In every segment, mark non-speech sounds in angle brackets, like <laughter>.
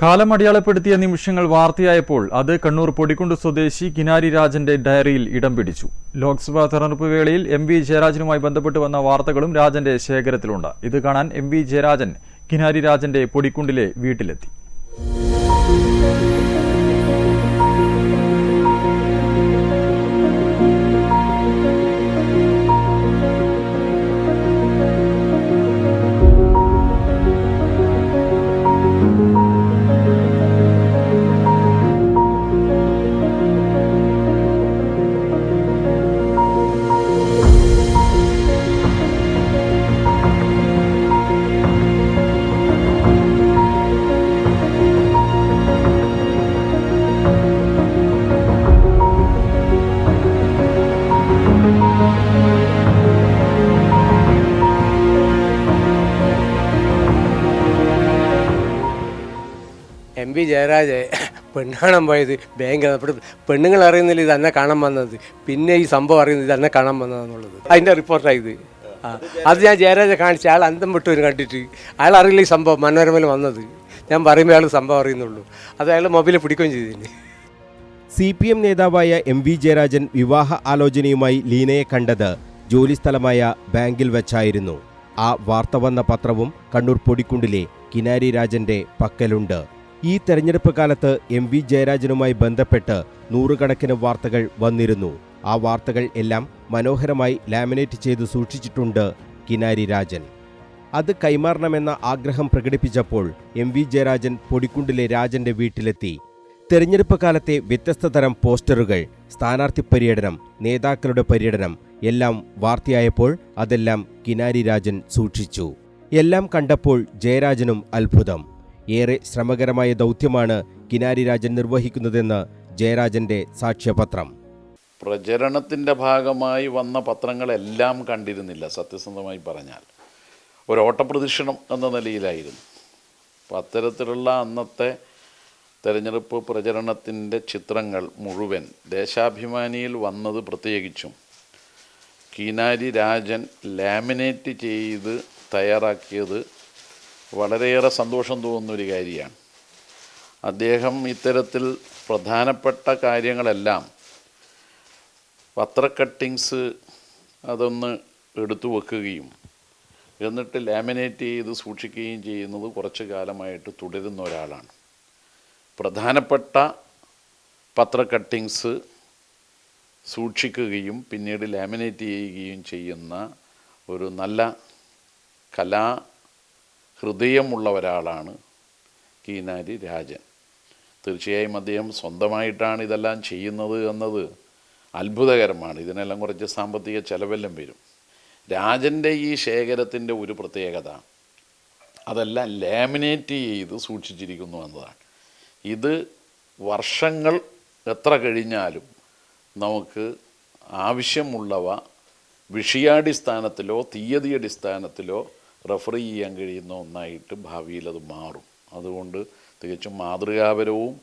കാലം അടയാളപ്പെടുത്തിയ നിമിഷങ്ങൾ വാർത്തയായപ്പോൾ അത് കണ്ണൂർ പൊടിക്കുണ്ട് സ്വദേശി കിനാരി രാജന്റെ ഡയറിയിൽ ഇടം പിടിച്ചു. ലോക്സഭാ തെരഞ്ഞെടുപ്പ് വേളയിൽ എം വി ജയരാജനുമായി ബന്ധപ്പെട്ട് വന്ന വാർത്തകളും രാജന്റെ ശേഖരത്തിലുണ്ട്. ഇത് കാണാൻ എം വി ജയരാജൻ കിനാരി രാജന്റെ പൊടിക്കുണ്ടിലെ വീട്ടിലെത്തി. എം വി ജയരാജ് പെണ്ണ് കാണാൻ പോയത് ബാങ്കിൽ അപ്പോൾ പെണ്ണുങ്ങൾ അറിയുന്നില്ല ഇത് എന്നെ കാണാൻ വന്നത്. പിന്നെ ഈ സംഭവം അറിയുന്നത് ഇത് എന്നെ കാണാൻ വന്നതെന്നുള്ളത്. അതിന്റെ റിപ്പോർട്ടായത് ആ അത് ഞാൻ ജയരാജെ കാണിച്ച ആൾ അന്തം വിട്ടു കണ്ടിട്ട്. അയാൾ അറിയില്ല ഈ സംഭവം മനോരമയിൽ വന്നത്. ഞാൻ പറയുമ്പോൾ അയാൾ സംഭവം അറിയുന്നുള്ളൂ. അത് അയാൾ മൊബൈലിൽ പിടിക്കുകയും ചെയ്തിന്. സി പി എം നേതാവായ എം വി ജയരാജൻ വിവാഹ ആലോചനയുമായി ലീനയെ കണ്ടത് ജോലിസ്ഥലമായ ബാങ്കിൽ വെച്ചായിരുന്നു. ആ വാർത്ത വന്ന പത്രവും കണ്ണൂർ പൊടിക്കുണ്ടിലെ കിനാരി രാജന്റെ പക്കലുണ്ട്. ഈ തെരഞ്ഞെടുപ്പ് കാലത്ത് എം വി ജയരാജനുമായി ബന്ധപ്പെട്ട് നൂറുകണക്കിന് വാർത്തകൾ വന്നിരുന്നു. ആ വാർത്തകൾ എല്ലാം മനോഹരമായി ലാമിനേറ്റ് ചെയ്ത് സൂക്ഷിച്ചിട്ടുണ്ട് കിനാരി രാജൻ. അത് കൈമാറണമെന്ന ആഗ്രഹം പ്രകടിപ്പിച്ചപ്പോൾ എം വി ജയരാജൻ പൊടിക്കുണ്ടിലെ രാജന്റെ വീട്ടിലെത്തി. തെരഞ്ഞെടുപ്പ് കാലത്തെ വ്യത്യസ്ത തരം പോസ്റ്ററുകൾ സ്ഥാനാർത്ഥി പര്യടനം നേതാക്കളുടെ പര്യടനം എല്ലാം വാർത്തയായപ്പോൾ അതെല്ലാം കിനാരി രാജൻ സൂക്ഷിച്ചു. എല്ലാം കണ്ടപ്പോൾ ജയരാജനും അത്ഭുതം. ഏറെ ശ്രമകരമായ ദൗത്യമാണ് കിനാരി രാജൻ നിർവഹിക്കുന്നതെന്ന് ജയരാജന്റെ സാക്ഷ്യപത്രം. പ്രചരണത്തിന്റെ ഭാഗമായി വന്ന പത്രങ്ങളെല്ലാം കണ്ടിരുന്നില്ല സത്യസന്ധമായി പറഞ്ഞാൽ. ഒരു ഓട്ടപ്രദക്ഷിണം എന്ന നിലയിലായിരുന്നു. അപ്പം അത്തരത്തിലുള്ള അന്നത്തെ തെരഞ്ഞെടുപ്പ് പ്രചരണത്തിന്റെ ചിത്രങ്ങൾ മുഴുവൻ ദേശാഭിമാനിയിൽ വന്നത് പ്രത്യേകിച്ചും കീനാരി രാജൻ ലാമിനേറ്റ് ചെയ്ത് തയ്യാറാക്കിയത് വളരെയേറെ സന്തോഷം തോന്നുന്ന ഒരു കാര്യമാണ്. അദ്ദേഹം ഇത്തരത്തിൽ പ്രധാനപ്പെട്ട കാര്യങ്ങളെല്ലാം പത്ര കട്ടിങ്സ് അതൊന്ന് എടുത്തു വെക്കുകയും എന്നിട്ട് ലാമിനേറ്റ് ചെയ്ത് സൂക്ഷിക്കുകയും ചെയ്യുന്നത് കുറച്ച് കാലമായിട്ട് തുടരുന്ന ഒരാളാണ്. പ്രധാനപ്പെട്ട പത്ര കട്ടിങ്സ് സൂക്ഷിക്കുകയും പിന്നീട് ലാമിനേറ്റ് ചെയ്യുകയും ചെയ്യുന്ന ഒരു നല്ല കലാ ഹൃദയമുള്ള ഒരാളാണ് കീനാരി രാജൻ. തീർച്ചയായും അദ്ദേഹം സ്വന്തമായിട്ടാണ് ഇതെല്ലാം ചെയ്യുന്നത് എന്നത് അത്ഭുതകരമാണ്. ഇതിനെല്ലാം കുറച്ച് സാമ്പത്തിക ചെലവെല്ലാം വരും. രാജന്റെ ഈ ശേഖരത്തിന്റെ ഒരു പ്രത്യേകത അതെല്ലാം ലാമിനേറ്റ് ചെയ്ത് സൂക്ഷിച്ചിരിക്കുന്നു എന്നതാണ്. ഇത് വർഷങ്ങൾ എത്ര കഴിഞ്ഞാലും നമുക്ക് ആവശ്യമുള്ളവ വിഷയാടിസ്ഥാനത്തിലോ തീയതി അടിസ്ഥാനത്തിലോ റെഫർ ചെയ്യാൻ കഴിയുന്ന ഒന്നായിട്ട് ഭാവിയിൽ അത് മാറും. അതുകൊണ്ട് തികച്ചും മാതൃകാപരവും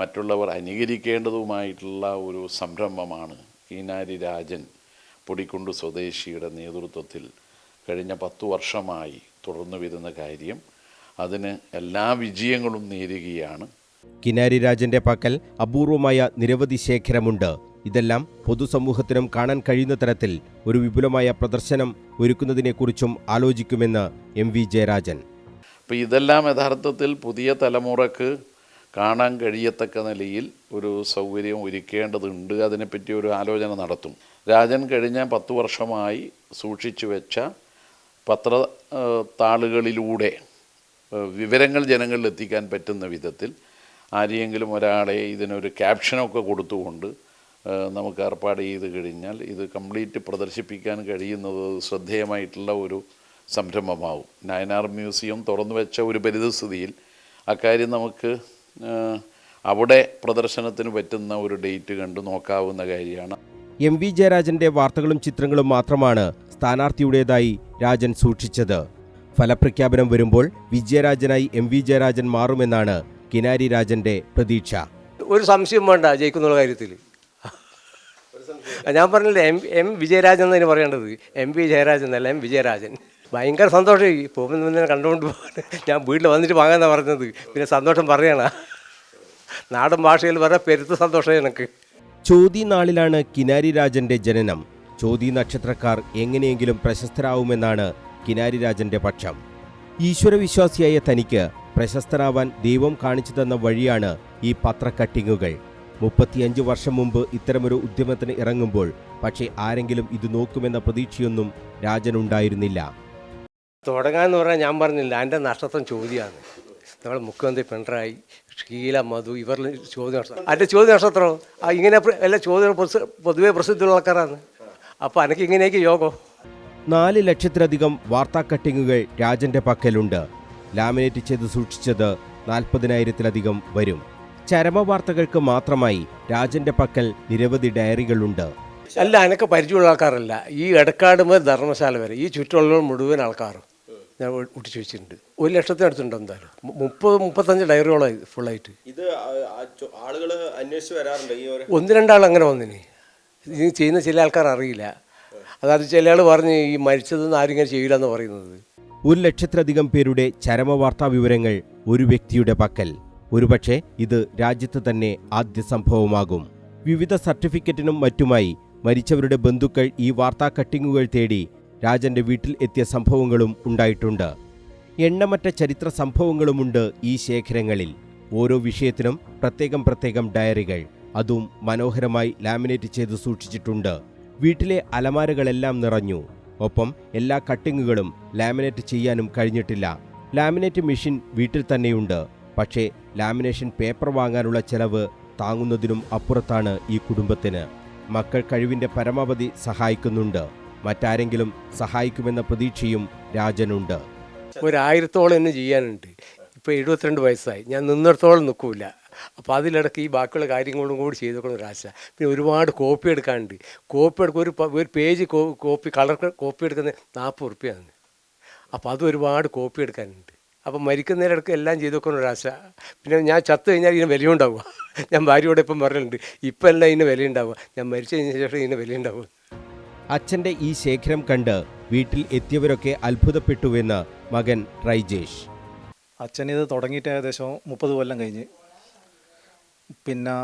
മറ്റുള്ളവർ അനുകരിക്കേണ്ടതുമായിട്ടുള്ള ഒരു സംരംഭമാണ് കീനാരി രാജൻ പൊടിക്കുണ്ട് സ്വദേശിയുടെ നേതൃത്വത്തിൽ കഴിഞ്ഞ പത്തു വർഷമായി തുടർന്നു വരുന്ന കാര്യം. അതിന് എല്ലാ വിജയങ്ങളും നേരുകയാണ്. കിനാരി രാജന്റെ പക്കൽ അപൂർവമായ നിരവധി ശേഖരമുണ്ട്. ഇതെല്ലാം പൊതുസമൂഹത്തിനും കാണാൻ കഴിയുന്ന തരത്തിൽ ഒരു വിപുലമായ പ്രദർശനം ഒരുക്കുന്നതിനെക്കുറിച്ചും ആലോചിക്കുമെന്ന് എം വി ജയരാജൻ. അപ്പോൾ ഇതെല്ലാം യഥാർത്ഥത്തിൽ പുതിയ തലമുറയ്ക്ക് കാണാൻ കഴിയത്തക്ക നിലയിൽ ഒരു സൗകര്യം ഒരുക്കേണ്ടതുണ്ട്. അതിനെപ്പറ്റി ഒരു ആലോചന നടത്തും. രാജൻ കഴിഞ്ഞ പത്ത് വർഷമായി സൂക്ഷിച്ചു വെച്ച പത്ര താളുകളിലൂടെ വിവരങ്ങൾ ജനങ്ങളിൽ എത്തിക്കാൻ പറ്റുന്ന വിധത്തിൽ ആരെയെങ്കിലും ഒരാളെ ഇതിനൊരു ക്യാപ്ഷനൊക്കെ കൊടുത്തുകൊണ്ട് നമുക്ക് ഏർപ്പാട് ചെയ്ത് കഴിഞ്ഞാൽ ഇത് കംപ്ലീറ്റ് പ്രദർശിപ്പിക്കാൻ കഴിയുന്നത് ശ്രദ്ധേയമായിട്ടുള്ള ഒരു സംരംഭമാവും. നയനാർ മ്യൂസിയം തുറന്നു വെച്ച ഒരു പരിതസ്ഥിതിയിൽ അക്കാര്യം നമുക്ക് അവിടെ പ്രദർശനത്തിന് പറ്റുന്ന ഒരു ഡേറ്റ് കണ്ട് നോക്കാവുന്ന കാര്യമാണ്. എം വി ജയരാജന്റെ വാർത്തകളും ചിത്രങ്ങളും മാത്രമാണ് സ്ഥാനാർത്ഥിയുടേതായി രാജൻ സൂക്ഷിച്ചത്. ഫലപ്രഖ്യാപനം വരുമ്പോൾ വിജയരാജനായി എം വി ജയരാജൻ മാറുമെന്നാണ് കിനാരി രാജന്റെ പ്രതീക്ഷ. ഒരു സംശയം വേണ്ട ജയിക്കുന്നുള്ള കാര്യത്തിൽ. ഞാൻ പറഞ്ഞില്ല എം എം വിജയരാജൻ എന്നതിന് പറയേണ്ടത്? എം വി ജയരാജൻ എന്നല്ല എം വിജയരാജൻ. ഭയങ്കര സന്തോഷമായി പിന്നെ കണ്ടുകൊണ്ട് പോകാൻ. ഞാൻ വീട്ടിൽ വന്നിട്ട് വാങ്ങാന്നാണ് പറഞ്ഞത്. പിന്നെ സന്തോഷം പറയണ. നാടൻ ഭാഷയിൽ പറഞ്ഞ പെരുത്ത സന്തോഷം എനിക്ക്. ചോതി നാളിലാണ് കിനാരി രാജന്റെ ജനനം. ചോതി നക്ഷത്രക്കാർ എങ്ങനെയെങ്കിലും പ്രശസ്തരാവുമെന്നാണ് കിനാരി രാജന്റെ പക്ഷം. ഈശ്വരവിശ്വാസിയായ തനിക്ക് പ്രശസ്തരാവാൻ ദൈവം കാണിച്ചു തന്ന വഴിയാണ് ഈ പത്രക്കട്ടിങ്ങുകൾ. മുപ്പത്തിയഞ്ച് വർഷം മുമ്പ് ഇത്തരമൊരു ഉദ്യമത്തിന് ഇറങ്ങുമ്പോൾ പക്ഷേ ആരെങ്കിലും ഇത് നോക്കുമെന്ന പ്രതീക്ഷയൊന്നും രാജനുണ്ടായിരുന്നില്ല. തുടങ്ങാന്ന് പറഞ്ഞാൽ ഞാൻ പറഞ്ഞില്ല എന്റെ നഷ്ടത്വം ചോദ്യമാണ് നമ്മളെ മുഖ്യമന്ത്രി പിണറായി ഷീല മധു ഇവരിൽ ചോദ്യ നക്ഷത്രം. എന്റെ ചോദ്യ ആ ഇങ്ങനെ എല്ലാ ചോദ്യം പൊതുവേ പ്രസിദ്ധിയുള്ള ആൾക്കാരാണ്. അപ്പോൾ എനിക്ക് ഇങ്ങനെയൊക്കെ യോഗം. നാല് ലക്ഷത്തിലധികം വാർത്താ കട്ടിങ്ങുകൾ രാജന്റെ പക്കലുണ്ട്. ലാമിനേറ്റ് ചെയ്ത് സൂക്ഷിച്ചത് നാൽപ്പതിനായിരത്തിലധികം വരും. ചരമവാർത്തകൾക്ക് മാത്രമായി രാജന്റെ പക്കൽ നിരവധി ഡയറികളുണ്ട്. അല്ല എനിക്ക് പരിചയമുള്ള ആൾക്കാരല്ല. ഈ എടക്കാട് മുതൽ ധർമ്മശാല വരെ ഈ ചുറ്റുള്ള മുഴുവൻ ആൾക്കാരും ഞാൻ ഒട്ടിച്ചു വെച്ചിട്ടുണ്ട്. ഒരു ലക്ഷത്തിന് അടുത്തുണ്ട് എന്തായാലും? മുപ്പത് മുപ്പത്തഞ്ച് ഡയറികളായി ഫുള്ളായിട്ട്. ഇത് ആളുകൾ അന്വേഷിച്ച് വരാറുണ്ട് ഈ ഒന്ന് രണ്ടാൾ അങ്ങനെ വന്നിനി. ഇത് ചെയ്യുന്ന ചില ആൾക്കാർ അറിയില്ല. അതായത് ചില ആൾ പറഞ്ഞ് ഈ മരിച്ചതെന്ന് ആരും ഇങ്ങനെ ചെയ്യില്ല എന്ന് പറയുന്നത്. ഒരു ലക്ഷത്തിലധികം പേരുടെ ചരമവാർത്താ വിവരങ്ങൾ ഒരു വ്യക്തിയുടെ പക്കൽ. ഒരുപക്ഷെ ഇത് രാജ്യത്ത് തന്നെ ആദ്യ സംഭവമാകും. വിവിധ സർട്ടിഫിക്കറ്റിനും മറ്റുമായി മരിച്ചവരുടെ ബന്ധുക്കൾ ഈ വാർത്താ കട്ടിങ്ങുകൾ തേടി രാജന്റെ വീട്ടിൽ എത്തിയ സംഭവങ്ങളും ഉണ്ടായിട്ടുണ്ട്. എണ്ണമറ്റ ചരിത്ര സംഭവങ്ങളുമുണ്ട് ഈ ശേഖരങ്ങളിൽ. ഓരോ വിഷയത്തിനും പ്രത്യേകം പ്രത്യേകം ഡയറികൾ. അതും മനോഹരമായി ലാമിനേറ്റ് ചെയ്ത് സൂക്ഷിച്ചിട്ടുണ്ട്. വീട്ടിലെ അലമാരകളെല്ലാം നിറഞ്ഞു. ഒപ്പം എല്ലാ കട്ടിങ്ങുകളും ലാമിനേറ്റ് ചെയ്യാനും കഴിഞ്ഞിട്ടില്ല. ലാമിനേറ്റ് മെഷീൻ വീട്ടിൽ തന്നെയുണ്ട്. പക്ഷേ ലാമിനേഷൻ പേപ്പർ വാങ്ങാനുള്ള ചെലവ് താങ്ങുന്നതിനും അപ്പുറത്താണ് ഈ കുടുംബത്തിന്. മക്കൾ കഴിവിന്റെ പരമാവധി സഹായിക്കുന്നുണ്ട്. മറ്റാരെങ്കിലും സഹായിക്കുമെന്ന പ്രതീക്ഷയും രാജനുണ്ട്. ഒരായിരത്തോളം എന്നെ ചെയ്യാനുണ്ട്. ഇപ്പോൾ എഴുപത്തിരണ്ട് വയസ്സായി. ഞാൻ നിന്നിടത്തോളം നിൽക്കില്ല അപ്പോൾ അതിലിടയ്ക്ക് ഈ ബാക്കിയുള്ള കാര്യങ്ങളും കൂടി ചെയ്തു ഒരു ആശ. പിന്നെ ഒരുപാട് കോപ്പി എടുക്കാനുണ്ട്. കോപ്പി എടുക്കുക ഒരു ഒരു പേജ് കോപ്പി കളർ കോപ്പി എടുക്കുന്നത് നാൽപ്പത് റുപ്യാണ് അപ്പോൾ അത് ഒരുപാട് കോപ്പി എടുക്കാനുണ്ട്. അപ്പോൾ മരിക്കുന്നതിനിടയ്ക്ക് എല്ലാം ചെയ്തു വെക്കുന്ന ഒരാശ പിന്നെ ഞാൻ ചത്തു കഴിഞ്ഞാൽ ഇതിന് വിലയുണ്ടാവുക. <laughs> ഞാൻ ഭാര്യയോട് ഇപ്പം പറഞ്ഞിട്ടുണ്ട് ഇപ്പം എല്ലാം ഇതിന് വിലയുണ്ടാവുക. ഞാൻ മരിച്ചു കഴിഞ്ഞ ശേഷം ഇതിന് വിലയുണ്ടാവുക. അച്ഛന്റെ ഈ ശേഖരം കണ്ട് വീട്ടിൽ എത്തിയവരൊക്കെ അത്ഭുതപ്പെട്ടുവെന്ന് മകൻ റൈജേഷ്. അച്ഛൻ ഇത് തുടങ്ങിയിട്ട് ഏകദേശം മുപ്പത് കൊല്ലം കഴിഞ്ഞ്. പിന്നെ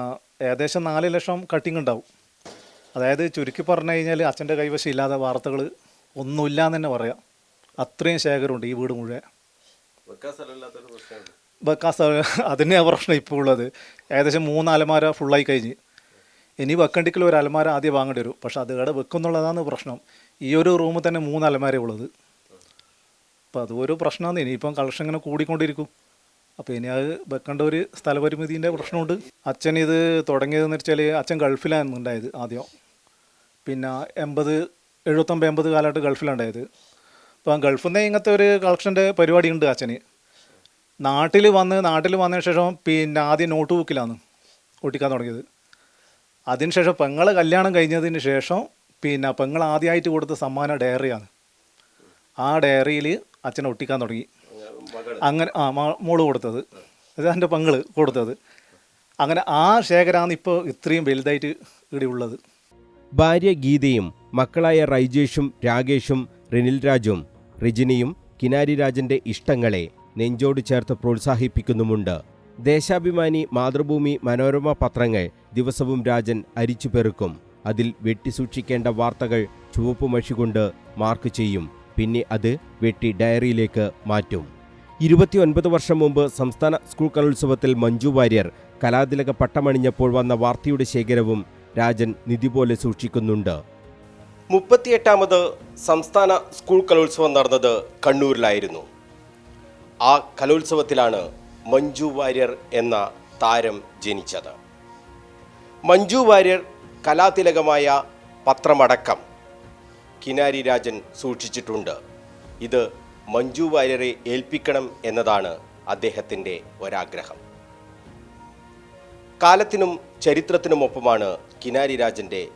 ഏകദേശം നാല് ലക്ഷം കട്ടിങ് ഉണ്ടാവും. അതായത് ചുരുക്കി പറഞ്ഞു കഴിഞ്ഞാൽ അച്ഛന്റെ കൈവശം ഇല്ലാത്ത വാർത്തകൾ ഒന്നുമില്ല എന്ന് തന്നെ പറയാം. അത്രയും ശേഖരമുണ്ട് ഈ വീട് മുഴുവൻ. വെക്കാൻ സ്ഥലം അതിന്റെ പ്രശ്നം ഇപ്പോൾ ഉള്ളത്. ഏകദേശം മൂന്ന് അലമാര ഫുള്ളായി കഴിഞ്ഞ്. ഇനി വെക്കണ്ടിക്കൽ ഒരു അലമാര ആദ്യം വാങ്ങേണ്ടി വരും. പക്ഷെ അത് ഇവിടെ വെക്കുന്നുള്ളതാണ് പ്രശ്നം. ഈ ഒരു റൂമിൽ തന്നെ മൂന്ന് അലമാര ഉള്ളത് അപ്പോൾ അതൊരു പ്രശ്നമാണ്. ഇനിയിപ്പം കളക്ഷൻ ഇങ്ങനെ കൂടിക്കൊണ്ടിരിക്കും. അപ്പോൾ ഇനി അത് വെക്കേണ്ട ഒരു സ്ഥലപരിമിതിന്റെ പ്രശ്നമുണ്ട്. അച്ഛൻ ഇത് തുടങ്ങിയതെന്ന് വെച്ചാൽ അച്ഛൻ ഗൾഫിലാണ് ഉണ്ടായത് ആദ്യം. പിന്നെ എൺപത് എഴുപത്തൊമ്പത് എൺപത് കാലമായിട്ട് ഗൾഫിലാണ് അപ്പം ഗൾഫിൽ നിന്ന് ഇങ്ങനത്തെ ഒരു കളക്ഷന്റെ പരിപാടി ഉണ്ട് അച്ഛന്. നാട്ടിൽ വന്ന് നാട്ടിൽ വന്നതിന് ശേഷം പിന്നെ ആദ്യം നോട്ട് ബുക്കിലാണ് ഒട്ടിക്കാൻ തുടങ്ങിയത്. അതിനുശേഷം പെങ്ങളെ കല്യാണം കഴിഞ്ഞതിന് ശേഷം പിന്നെ പെങ്ങൾ ആദ്യമായിട്ട് കൊടുത്ത സമ്മാനം ഡയറിയാണ്. ആ ഡയറിയിൽ അച്ഛൻ ഒട്ടിക്കാൻ തുടങ്ങി. അങ്ങനെ ആ മോൾ കൊടുത്തത്. അത് എന്റെ പെങ്ങൾ കൊടുത്തത്. അങ്ങനെ ആ ശേഖരമാണ് ഇപ്പോൾ ഇത്രയും വലുതായിട്ട് ഇവിടെ ഉള്ളത്. ഭാര്യ ഗീതയും മക്കളായ റൈജേഷും രാകേഷും റിനിൽ രാജും റിജിനിയും കിനാരി രാജന്റെ ഇഷ്ടങ്ങളെ നെഞ്ചോട് ചേർത്ത് പ്രോത്സാഹിപ്പിക്കുന്നുമുണ്ട്. ദേശാഭിമാനി മാതൃഭൂമി മനോരമ പത്രങ്ങൾ ദിവസവും രാജൻ അരിച്ചു പെറുക്കും. അതിൽ വെട്ടിസൂക്ഷിക്കേണ്ട വാർത്തകൾ ചുവപ്പ് മഷി കൊണ്ട് മാർക്ക് ചെയ്യും. പിന്നെ അത് വെട്ടി ഡയറിയിലേക്ക് മാറ്റും. ഇരുപത്തിയൊൻപത് വർഷം മുമ്പ് സംസ്ഥാന സ്കൂൾ കലോത്സവത്തിൽ മഞ്ജു വാര്യർ കലാതിലക പട്ടമണിഞ്ഞപ്പോൾ വന്ന വാർത്തയുടെ ശേഖരവും രാജൻ നിധി പോലെ സൂക്ഷിക്കുന്നുണ്ട്. മുപ്പത്തിയെട്ടാമത് സംസ്ഥാന സ്കൂൾ കലോത്സവം നടന്നത് കണ്ണൂരിലായിരുന്നു. ആ കലോത്സവത്തിലാണ് മഞ്ജു വാര്യർ എന്ന താരം ജനിച്ചത്. മഞ്ജു വാര്യർ കലാതിലകമായ പത്രമടക്കം കിനാരി രാജൻ സൂക്ഷിച്ചിട്ടുണ്ട്. ഇത് മഞ്ജു വാര്യരെ ഏൽപ്പിക്കണം എന്നതാണ് അദ്ദേഹത്തിന്റെ ഒരാഗ്രഹം. കാലത്തിനും ചരിത്രത്തിനുമൊപ്പമാണ് കിനാരി രാജന്റെ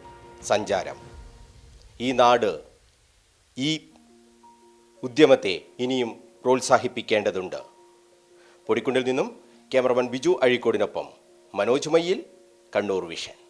സഞ്ചാരം. ഈ നാട് ഈ ഉദ്യമത്തെ ഇനിയും പ്രോത്സാഹിപ്പിക്കേണ്ടതുണ്ട്. പൊടിക്കുണ്ടിൽ നിന്നും ക്യാമറമാൻ ബിജു അഴീക്കോടിനൊപ്പം മനോജ് മയ്യിൽ കണ്ണൂർ വിഷൻ.